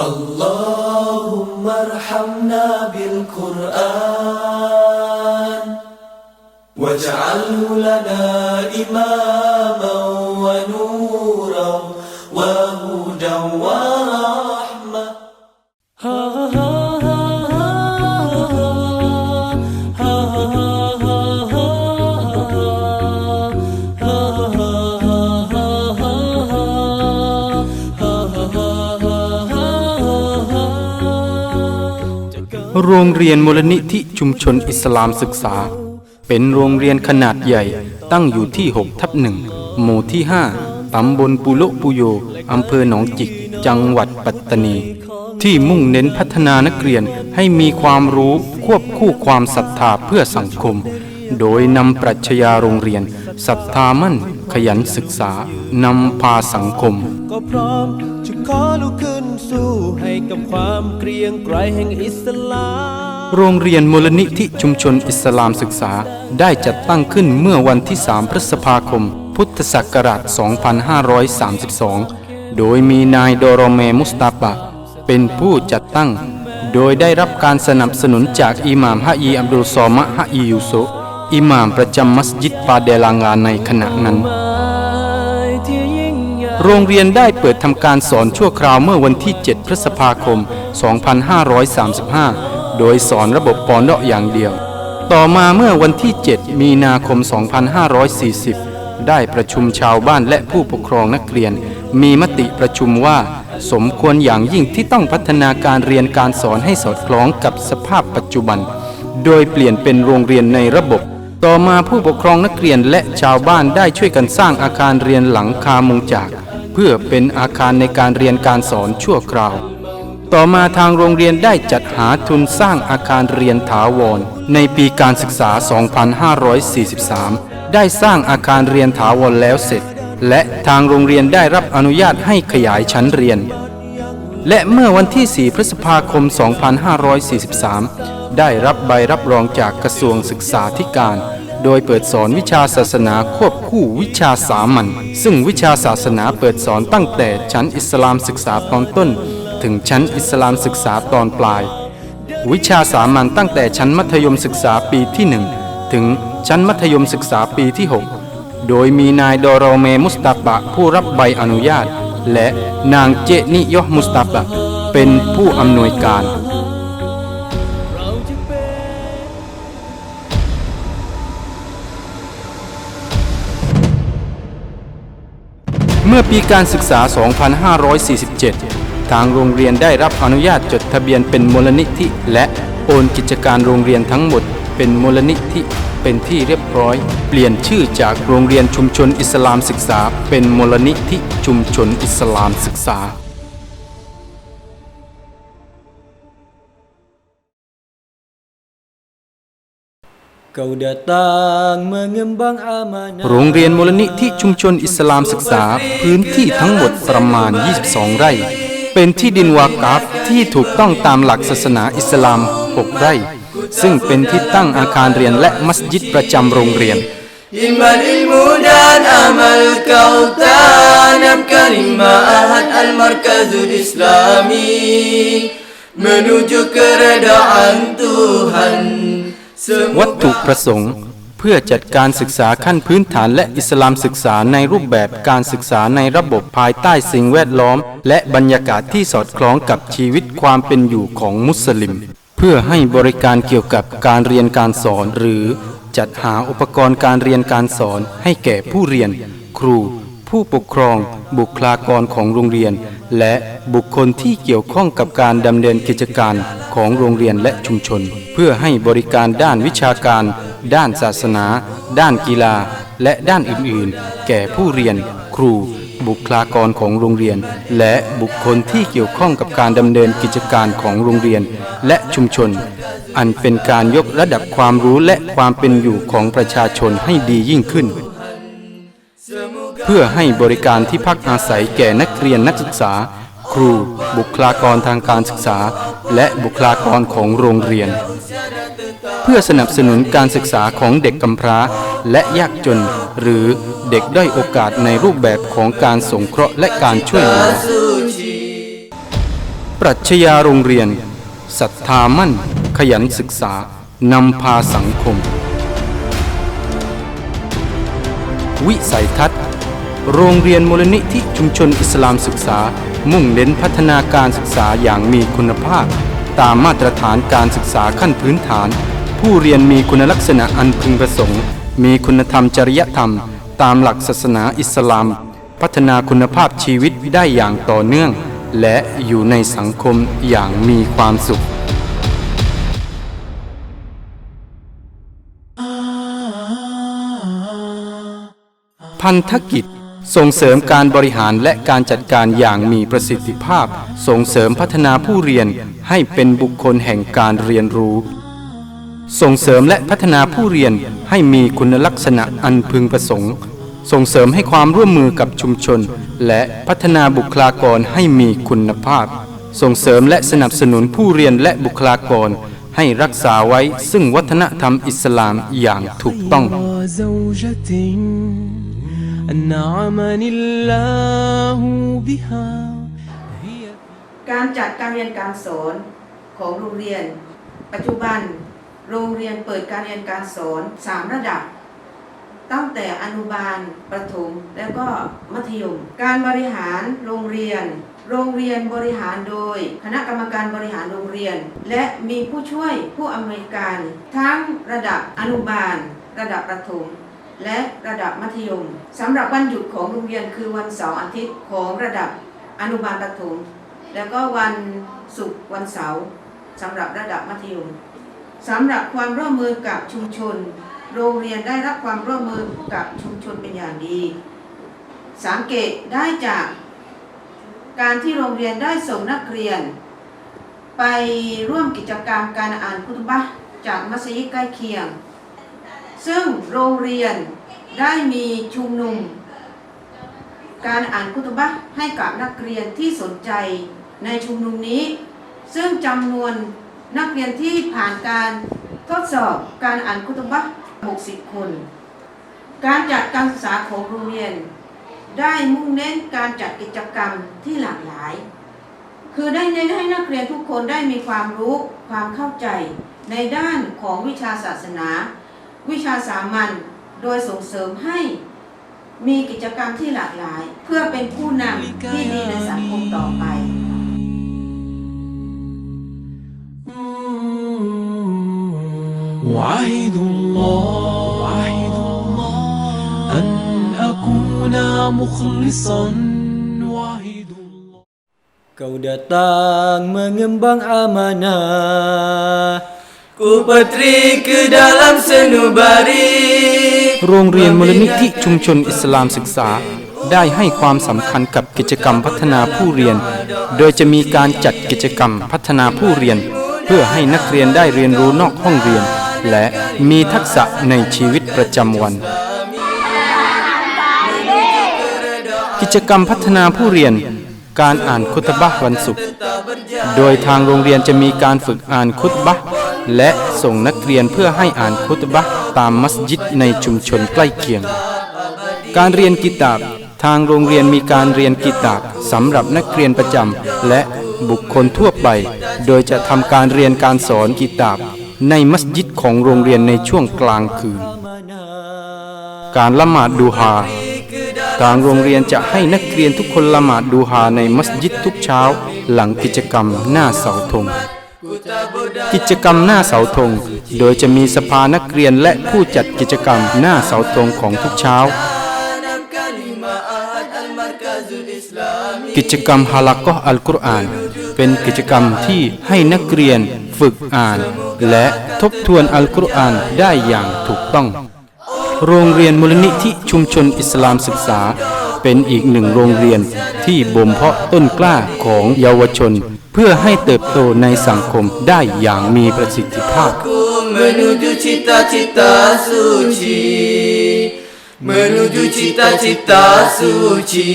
اللهم ارحمنا بالقرآن واجعله لنا إماما ونورا وهدى โรงเรียนมูลนิธิชุมชนอิสลามศึกษา เป็นโรงเรียนขนาดใหญ่ตั้งอยู่ที่ 6 ทับหนึ่งหมู่ที่ 5 ตำบลปุโลปุโย อำเภอหนองจิก จังหวัดปัตตานี ที่มุ่งเน้นพัฒนานักเรียนให้มีความรู้ควบคู่ความศรัทธาเพื่อสังคม โดยนำปรัชญาโรงเรียนศรัทธามั่น ขยันศึกษานำพาสังคม ก็พร้อมจะขอลุกขึ้นสู้ให้กับความเกรียงไกรแห่งอิสลามโรงเรียนมูลนิธิชุมชนอิสลามศึกษาได้จัดตั้งขึ้นเมื่อวันที่ 3 พฤษภาคม พุทธศักราช 2532 โดยมีนายโดโรเมมุสตาปะ เป็นผู้จัดตั้ง โดยได้รับการสนับสนุนจากอิหม่ามฮะอีอับดุลซอมะฮะอียูโซ อิหม่ามประจำมัสยิดปาเดลางาในขณะนั้น โรงเรียนได้เปิดทำการสอนชั่วคราวเมื่อวันที่ 7 พฤษภาคม 2535 โดยสอนระบบปอนเดาะอย่างเดียว ต่อมาเมื่อวันที่ 7 มีนาคม 2540 ได้ประชุมชาวบ้านและผู้ปกครองนักเรียน มีมติประชุมว่าสมควรอย่างยิ่งที่ต้องพัฒนาการเรียนการสอนให้สอดคล้องกับสภาพปัจจุบัน โดยเปลี่ยนเป็นโรงเรียนในระบบ ต่อมาผู้ปกครองนักเรียนและชาวบ้านได้ช่วยกันสร้างอาคารเรียนหลังคามุงจาก เพื่อเป็นอาคารในการเรียนการสอนชั่วคราว ต่อมาทางโรงเรียนได้จัดหาทุนสร้างอาคารเรียนถาวร ในปีการศึกษา 2543 ได้สร้างอาคารเรียนถาวรแล้วเสร็จ และทางโรงเรียนได้รับอนุญาตให้ขยายชั้นเรียน และเมื่อวันที่ 4 พฤษภาคม 2543 ได้รับใบรับรองจากกระทรวงศึกษาธิการ โดยเปิดสอนวิชาศาสนาควบคู่วิชาสามัญซึ่งวิชาศาสนาเปิดสอนตั้งแต่ชั้นอิสลามศึกษาตอนต้น ถึงชั้นอิสลามศึกษาตอนปลาย วิชาสามัญตั้งแต่ชั้นมัธยมศึกษาปีที่ 1 ถึงชั้นมัธยมศึกษาปีที่ 6 โดยมีนายดอโรเมมุสตาบะผู้รับใบอนุญาต และนางเจนิยอห์มุสตาบะเป็นผู้อำนวยการ มื่อปีการศึกษา 2547 ทางโรงเรียนได้รับอนุญาตจดทะเบียนเป็นมูลนิธิ และโอนกิจการโรงเรียนทั้งหมด เป็นมูลนิธิเป็นที่เรียบร้อย เปลี่ยนชื่อจากโรงเรียนชุมชนอิสลามศึกษา เป็นมูลนิธิชุมชนอิสลามศึกษา โรงเรียนมูลนิธิชุมชนอิสลามศึกษาพื้นที่ทั้งหมดประมาณ 22 ไร่ เป็นที่ดินวากาฟที่ถูกต้องตามหลักศาสนาอิสลาม 6 ไร่ ซึ่งเป็นที่ตั้งอาคารเรียนและมัสยิดประจำโรงเรียน Iman ilmu dan amal kau tanamkan Ma'ahad al-markazul islami Menuju keredaan Tuhan วัตถุประสงค์ เพื่อจัดการศึกษาขั้นพื้นฐานและอิสลามศึกษาในรูปแบบการศึกษาในระบบภายใต้สิ่งแวดล้อม และบรรยากาศที่สอดคล้องกับชีวิตความเป็นอยู่ของมุสลิม เพื่อให้บริการเกี่ยวกับการเรียนการสอน หรือจัดหาอุปกรณ์การเรียนการสอนให้แก่ผู้เรียน ครู ผู้ปกครองบุคลากรของโรงเรียน และบุคคลที่เกี่ยวข้องกับการดำเนินกิจการของโรงเรียนและชุมชน เพื่อให้บริการด้านวิชาการ ด้านศาสนา ด้านกีฬา และด้านอื่นๆ แก่ผู้เรียน ครู บุคลากรของโรงเรียน และบุคคลที่เกี่ยวข้องกับการดำเนินกิจการของโรงเรียน และชุมชน อันเป็นการยกระดับความรู้และความเป็นอยู่ของประชาชนให้ดียิ่งขึ้น เพื่อให้บริการที่พักอาศัยแก่นักเรียนนักศึกษา ครู บุคลากรทางการศึกษา และบุคลากรของโรงเรียน เพื่อสนับสนุนการศึกษาของเด็กกำพร้า และยากจน หรือเด็กด้อยโอกาสในรูปแบบของการสงเคราะห์และการช่วยเหลือปรัชญาโรงเรียนศรัทธามั่น ขยันศึกษา นำพาสังคม วิสัยทัศน์ โรงเรียนมูลนิธิชุมชนอิสลามศึกษา มุ่งเน้นพัฒนาการศึกษาอย่างมีคุณภาพ ตามมาตรฐานการศึกษาขั้นพื้นฐาน ผู้เรียนมีคุณลักษณะอันพึงประสงค์ มีคุณธรรมจริยธรรม ตามหลักศาสนาอิสลาม พัฒนาคุณภาพชีวิตได้อย่างต่อเนื่อง และอยู่ในสังคมอย่างมีความสุขพันธกิจ ส่งเสริมการบริหารและการจัดการอย่างมีประสิทธิภาพ ส่งเสริมพัฒนาผู้เรียนให้เป็นบุคคลแห่งการเรียนรู้ ส่งเสริมและพัฒนาผู้เรียนให้มีคุณลักษณะอันพึงประสงค์ ส่งเสริมให้ความร่วมมือกับชุมชน และพัฒนาบุคลากรให้มีคุณภาพ ส่งเสริมและสนับสนุนผู้เรียนและบุคลากรให้รักษาไว้ซึ่งวัฒนธรรมอิสลามอย่างถูกต้อง أنعمني الله بها هي การจัดการเรียนการสอนของโรงเรียน ปัจจุบัน โรงเรียนเปิดการเรียนการสอน 3 ระดับ ตั้งแต่อนุบาล ประถม แล้วก็มัธยม การบริหารโรงเรียน โรงเรียนบริหารโดย คณะกรรมการบริหารโรงเรียน และมีผู้ช่วยผู้อำนวยการ ทั้งระดับอนุบาล ระดับประถม และระดับมัธยมสำหรับวันหยุดของโรงเรียนคือวันเสาร์อาทิตย์ของระดับอนุบาลประถมแล้วก็วันศุกร์วันเสาร์สำหรับระดับมัธยมสำหรับความร่วมมือกับชุมชน โรงเรียนได้รับความร่วมมือกับชุมชนเป็นอย่างดี สังเกตได้จากการที่โรงเรียนได้ส่งนักเรียน ไปร่วมกิจกรรมการอ่านคุตบะจากมัสยิดใกล้เคียง ซึ่งโรงเรียนได้มีชุมนุม การอ่านคุตบะห์ให้กับนักเรียนที่สนใจในชุมนุมนี้ ซึ่งจำนวนนักเรียนที่ผ่านการทดสอบการอ่านคุตบะห์60 คน การจัดการศึกษาของโรงเรียน ได้มุ่งเน้นการจัดกิจกรรมที่หลากหลาย คือได้เน้นให้นักเรียนทุกคนได้มีความรู้ความเข้าใจในด้านของวิชาศาสนา วิชาสามัญโดยส่งเสริมให้มีกิจกรรมที่หลากหลาย เพื่อเป็นผู้นำที่ดีในสังคมต่อไป وعهد الله وعهد الله أن أكون مخلصا وعهد الله Kau datang mengembang amanah Ku petri ke dalam senubari โรงเรียนมูลนิธิชุมชนอิสลามศึกษา ได้ให้ความสำคัญกับกิจกรรมพัฒนาผู้เรียน โดยจะมีการจัดกิจกรรมพัฒนาผู้เรียน เพื่อให้นักเรียนได้เรียนรู้นอกห้องเรียน และมีทักษะในชีวิตประจำวัน กิจกรรมพัฒนาผู้เรียน การอ่านคุตบะห์วันศุกร์ โดยทางโรงเรียนจะมีการฝึกอ่านคุตบะห์ และส่งนักเรียนเพื่อให้อ่านคุตบะตามมัสยิดในชุมชนใกล้เคียง การเรียนกิตาบทางโรงเรียนมีการเรียนกิตาบสำหรับนักเรียนประจำและบุคคลทั่วไป โดยจะทำการเรียนการสอนกิตาบในมัสยิดของโรงเรียนในช่วงกลางคืน การละหมาดดูฮาทางโรงเรียนจะให้นักเรียนทุกคนละหมาดดูฮาในมัสยิดทุกเช้า หลังกิจกรรมหน้าเสาธง กิจกรรมหน้าเสาธง โดยจะมีสภานักเรียนและผู้จัดกิจกรรมหน้าเสาธงของทุกเช้า Tanam kalimah ahad al-markazul islami กิจกรรมฮาลักกะอัลกุรอาน เป็นกิจกรรมที่ให้นักเรียนฝึกอ่าน และทบทวนอัลกุรอานได้อย่างถูกต้อง โรงเรียนมูลนิธิชุมชนอิสลามศึกษา เป็นอีกหนึ่งโรงเรียนที่บ่มเพาะต้นกล้าของเยาวชน เพื่อให้เติบโตในสังคมได้อย่างมีประสิทธิภาพ Ku menuju cita-cita suci Menuju cita-cita suci